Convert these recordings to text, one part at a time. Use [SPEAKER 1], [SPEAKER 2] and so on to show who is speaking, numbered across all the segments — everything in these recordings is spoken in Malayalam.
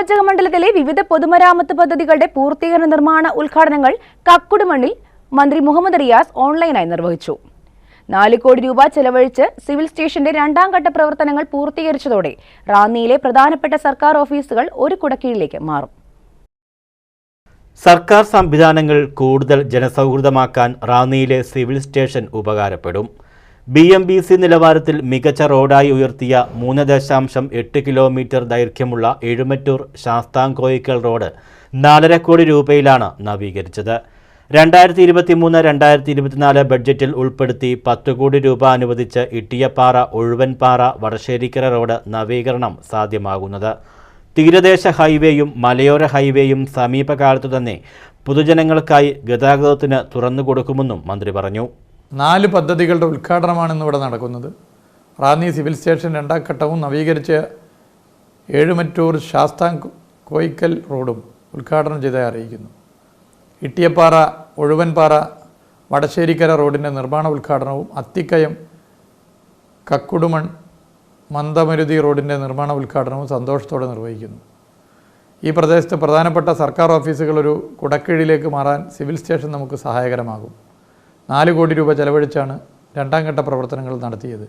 [SPEAKER 1] നിയോജക മണ്ഡലത്തിലെ വിവിധ പൊതുമരാമത്ത് പദ്ധതികളുടെ പൂർത്തീകരണ നിർമ്മാണ ഉദ്ഘാടനങ്ങൾ കക്കുടുമണ്ണിൽ മന്ത്രി മുഹമ്മദ് റിയാസ് ഓൺലൈനായി നിർവഹിച്ചു. നാല് കോടി രൂപ ചെലവഴിച്ച് സിവിൽ സ്റ്റേഷന്റെ രണ്ടാം ഘട്ട പ്രവർത്തനങ്ങൾ പൂർത്തീകരിച്ചതോടെ റാന്നിയിലെ പ്രധാനപ്പെട്ട സർക്കാർ ഓഫീസുകൾ ഒരു കുടക്കീഴിലേക്ക് മാറും.
[SPEAKER 2] സർക്കാർ സംവിധാനങ്ങൾ കൂടുതൽ ജനസൗഹൃദമാക്കാൻ റാന്നിയിലെ സിവിൽ സ്റ്റേഷൻ ഉപകാരപ്പെടും. ബി എം ബി സി നിലവാരത്തിൽ മികച്ച റോഡായി ഉയർത്തിയ മൂന്ന് ദശാംശം എട്ട് കിലോമീറ്റർ ദൈർഘ്യമുള്ള എഴുമറ്റൂർ ശാസ്താംകോയിക്കൽ റോഡ് നാലര കോടി രൂപയിലാണ് നവീകരിച്ചത്. രണ്ടായിരത്തി ഇരുപത്തി മൂന്ന് രണ്ടായിരത്തി ഇരുപത്തിനാല് ബഡ്ജറ്റിൽ ഉൾപ്പെടുത്തി പത്ത് കോടി രൂപ അനുവദിച്ച് ഇട്ടിയപ്പാറ ഒഴുവൻപാറ വടശ്ശേരിക്കര റോഡ് നവീകരണം സാധ്യമാകുന്നത്. തീരദേശ ഹൈവേയും മലയോര ഹൈവേയും സമീപകാലത്തു തന്നെ പൊതുജനങ്ങൾക്കായി ഗതാഗതത്തിന് തുറന്നു കൊടുക്കുമെന്നും മന്ത്രി പറഞ്ഞു.
[SPEAKER 3] നാല് പദ്ധതികളുടെ ഉദ്ഘാടനമാണ് ഇന്നിവിടെ നടക്കുന്നത്. റാന്നി സിവിൽ സ്റ്റേഷൻ രണ്ടാം ഘട്ടവും നവീകരിച്ച ഏഴുമറ്റൂർ ശാസ്താം കോയിക്കൽ റോഡും ഉദ്ഘാടനം ചെയ്തായി അറിയിക്കുന്നു. ഇട്ടിയപ്പാറ ഒഴുവൻപാറ വടശ്ശേരിക്കര റോഡിന്റെ നിർമ്മാണ ഉദ്ഘാടനവും അത്തിക്കയം കക്കുടുമൺ മന്ദമരുതി റോഡിന്റെ നിർമ്മാണ ഉദ്ഘാടനവും സന്തോഷത്തോടെ നിർവഹിക്കുന്നു. ഈ പ്രദേശത്ത് പ്രധാനപ്പെട്ട സർക്കാർ ഓഫീസുകൾ ഒരു കുടക്കീഴിലേക്ക് മാറാൻ സിവിൽ സ്റ്റേഷൻ നമുക്ക് സഹായകരമാകും. നാല് കോടി രൂപ ചെലവഴിച്ചാണ് രണ്ടാം ഘട്ട പ്രവർത്തനങ്ങൾ നടത്തിയത്.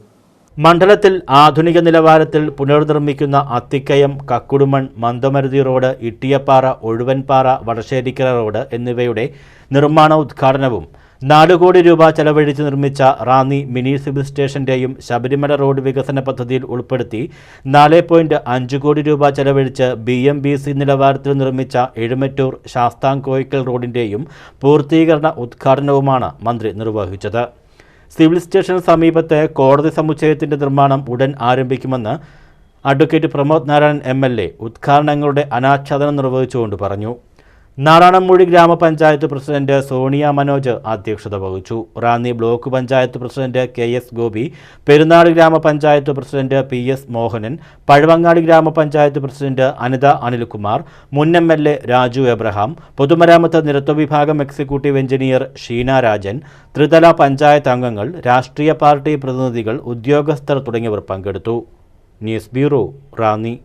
[SPEAKER 2] മണ്ഡലത്തിൽ ആധുനിക നിലവാരത്തിൽ പുനർനിർമ്മിക്കുന്ന അത്തിക്കയം കക്കുടുമൺ മന്ദമരുതി റോഡ് ഇട്ടിയപ്പാറ ഒഴുവൻപാറ വടശ്ശേരിക്കര റോഡ് എന്നിവയുടെ നിർമ്മാണ ഉദ്ഘാടനവും നാല് കോടി രൂപ ചെലവഴിച്ച് നിർമ്മിച്ച റാന്നി മിനി സിവിൽ സ്റ്റേഷന്റെയും ശബരിമല റോഡ് വികസന പദ്ധതിയിൽ ഉൾപ്പെടുത്തി നാല് പോയിന്റ് അഞ്ച് കോടി രൂപ ചെലവഴിച്ച് ബി എം ബി സി നിലവാരത്തിൽ നിർമ്മിച്ച എഴുമറ്റൂർ ശാസ്താംകോയിക്കൽ റോഡിന്റെയും പൂർത്തീകരണ ഉദ്ഘാടനവുമാണ് മന്ത്രി നിർവഹിച്ചത്. സിവിൽ സ്റ്റേഷന് സമീപത്തെ കോടതി സമുച്ചയത്തിന്റെ നിർമ്മാണം ഉടൻ ആരംഭിക്കുമെന്ന് advocate Pramod Narayanan M L A ഉദ്ഘാടനങ്ങളുടെ അനാച്ഛാദനം നിർവഹിച്ചുകൊണ്ട് പറഞ്ഞു. നാറാണംമൂഴി ഗ്രാമപഞ്ചായത്ത് പ്രസിഡന്റ് സോണിയ മനോജ് അധ്യക്ഷത വഹിച്ചു. Ranni block panchayat president K S Gopi Perunad grama panchayat president P S Mohanan Pazhavangadi grama panchayat president Anitha Anilkumar മുൻ M L A Raju Abraham പൊതുമരാമത്ത് നിരത്വ വിഭാഗം എക്സിക്യൂട്ടീവ് എഞ്ചിനീയർ ഷീന രാജൻ ത്രിതല പഞ്ചായത്ത് അംഗങ്ങൾ രാഷ്ട്രീയ പാർട്ടി പ്രതിനിധികൾ ഉദ്യോഗസ്ഥർ തുടങ്ങിയവർ പങ്കെടുത്തു. News bureau Ranni.